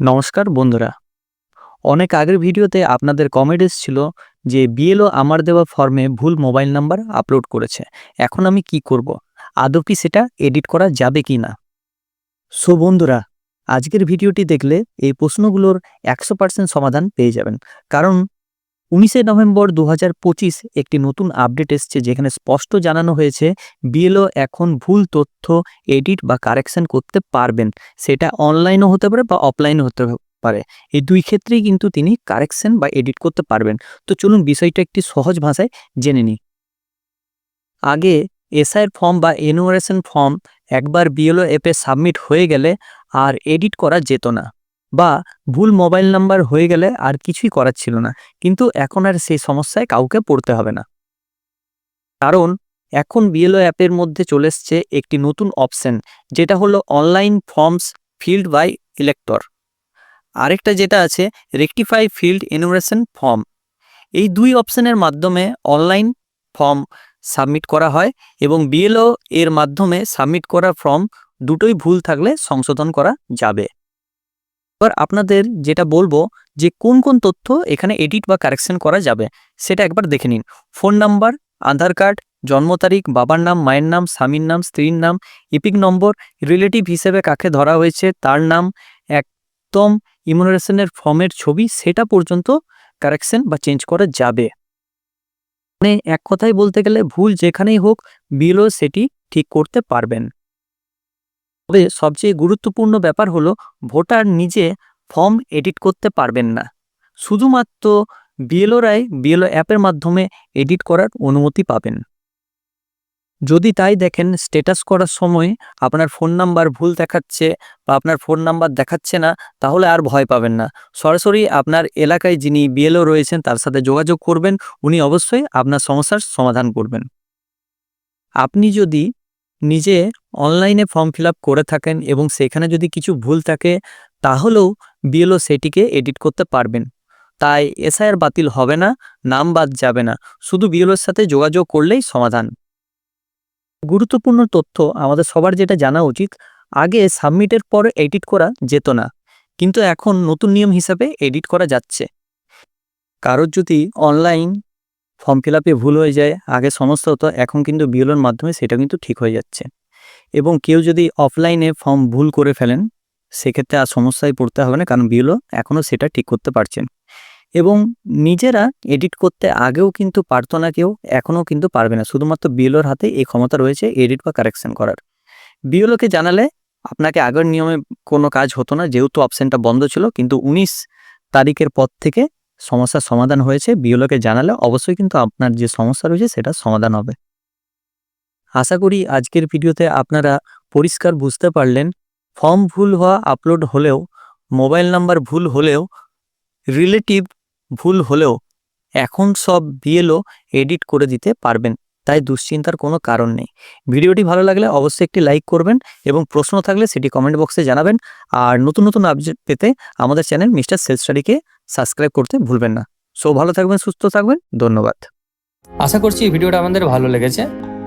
নমস্কার বন্ধুরা। অনেক আগের ভিডিওতে আপনাদের কমেন্ট এসেছিল যে বিএলও আমার দেওয়া ফর্মে ভুল মোবাইল নাম্বার আপলোড করেছে। এখন আমি কি করব? আদৌ কি সেটা এডিট করা যাবে কি না? সো বন্ধুরা, আজকের ভিডিওটি দেখলে এই প্রশ্নগুলোর একশো পার্সেন্ট সমাধান পেয়ে যাবেন। কারণ উনিশে নভেম্বর দু হাজার পঁচিশ একটি নতুন আপডেট এসছে যেখানে স্পষ্ট জানানো হয়েছে বিএলও এখন ভুল তথ্য, এডিট বা কারেকশন করতে পারবেন। সেটা অনলাইনও হতে পারে বা অফলাইনও হতে পারে। এই দুই ক্ষেত্রেই কিন্তু তিনি কারেকশন বা এডিট করতে পারবেন। তো চলুন বিষয়টা একটি সহজ ভাষায় জেনে নিই। আগে এসআইয়ের ফর্ম বা এনুয়ারেশন ফর্ম একবার বিএলও অ্যাপে সাবমিট হয়ে গেলে আর এডিট করা যেত না। বা ভুল মোবাইল নাম্বার হয়ে গেলে আর কিছুই করার ছিল না। কিন্তু এখন আর সেই সমস্যায় কাউকে পড়তে হবে না। কারণ এখন বিএলও অ্যাপের মধ্যে চলে এসছে একটি নতুন অপশন যেটা হলো online forms filled by elector আরেকটা যেটা আছে রেকটিফাই ফিল্ড এনুরেশন ফর্ম এই দুই অপশনের মাধ্যমে অনলাইন ফর্ম সাবমিট করা হয় এবং বিএলও এর মাধ্যমে সাবমিট করা ফর্ম দুটোই ভুল থাকলে সংশোধন করা যাবে। এবার আপনাদের যেটা বলব যে কোন কোন তথ্য এখানে এডিট বা কারেকশন করা যাবে, সেটা একবার দেখে নিন। ফোন নাম্বার আধার কার্ড জন্ম তারিখ, বাবার নাম, মায়ের নাম, স্বামীর নাম, স্ত্রীর নাম ইপিক নম্বর রিলেটিভ হিসেবে কাকে ধরা হয়েছে, তার নাম, একদম ইমিউনারেশনের ফর্মের ছবি, সেটা পর্যন্ত কারেকশন বা চেঞ্জ করা যাবে। মানে এক কথায় বলতে গেলে ভুল যেখানেই হোক বিলও সেটি ঠিক করতে পারবেন। তবে সবচেয়ে গুরুত্বপূর্ণ ব্যাপার হলো ভোটার নিজে ফর্ম এডিট করতে পারবেন না। শুধুমাত্র বিএলওরাই বিএলও অ্যাপের মাধ্যমে এডিট করার অনুমতি পাবেন। যদি তাই দেখেন, স্ট্যাটাস করার সময় আপনার ফোন নাম্বার ভুল দেখাচ্ছে বা আপনার ফোন নাম্বার দেখাচ্ছে না, তাহলে আর ভয় পাবেন না। সরাসরি আপনার এলাকায় যিনি বিএলও রয়েছেন, তার সাথে যোগাযোগ করবেন, উনি অবশ্যই আপনার সমস্যার সমাধান করবেন। আপনি যদি নিজে অনলাইনে ফর্ম ফিল করে থাকেন এবং সেখানে যদি কিছু ভুল থাকে, তাহলেও বিএলও সেটিকে এডিট করতে পারবেন। তাই এসআইআর বাতিল হবে না, নাম বাদ যাবে না। শুধু বিএলওর সাথে যোগাযোগ করলেই সমাধান। গুরুত্বপূর্ণ তথ্য আমাদের সবার যেটা জানা উচিত, আগে সাবমিটের পর এডিট করা যেত না, কিন্তু এখন নতুন নিয়ম হিসাবে এডিট করা যাচ্ছে। কারোর যদি অনলাইন ফর্ম ফিল ভুল হয়ে যায়, আগে সমস্যা হতো, এখন কিন্তু বিএলওর মাধ্যমে সেটা কিন্তু ঠিক হয়ে যাচ্ছে। এবং কেউ যদি অফলাইনে ফর্ম ভুল করে ফেলেন, সেক্ষেত্রে আর সমস্যায় পড়তে হবে না, কারণ বিএলও এখনও সেটা ঠিক করতে পারছেন। এবং নিজেরা এডিট করতে আগেও কিন্তু পারতো না কেউ এখনও কিন্তু পারবে না। শুধুমাত্র বিএলওর হাতে এই ক্ষমতা রয়েছে এডিট বা কারেকশন করার। বিএলওকে জানালে আপনাকে আগের নিয়মে কোনো কাজ হতো না, যেহেতু অপশানটা বন্ধ ছিল, কিন্তু উনিশ তারিখের পর থেকে সমস্যার সমাধান হয়েছে। বিএলওকে জানালে অবশ্যই কিন্তু আপনার যে সমস্যা রয়েছে, সেটা সমাধান হবে। আশা করি আজকের ভিডিওতে আপনারা পরিষ্কার বুঝতে পারলেন, ফর্ম ভুল হওয়া আপলোড হলেও মোবাইল নাম্বার ভুল হলেও রিলেটিভ ভুল হলেও, এখন সব বিএলও এডিট করে দিতে পারবেন, তাই দুশ্চিন্তার কোনো কারণ নেই। ভিডিওটি ভালো লাগলে অবশ্যই একটি লাইক করবেন এবং প্রশ্ন থাকলে সেটি কমেন্ট বক্সে জানাবেন, আর নতুন নতুন আপডেট পেতে আমাদের চ্যানেল মিস্টার সেলস স্টাডিকে সাবস্ক্রাইব করতে ভুলবেন না। সো ভালো থাকবেন, সুস্থ থাকবেন, ধন্যবাদ। আশা করছি এই ভিডিওটা আমাদের ভালো লেগেছে।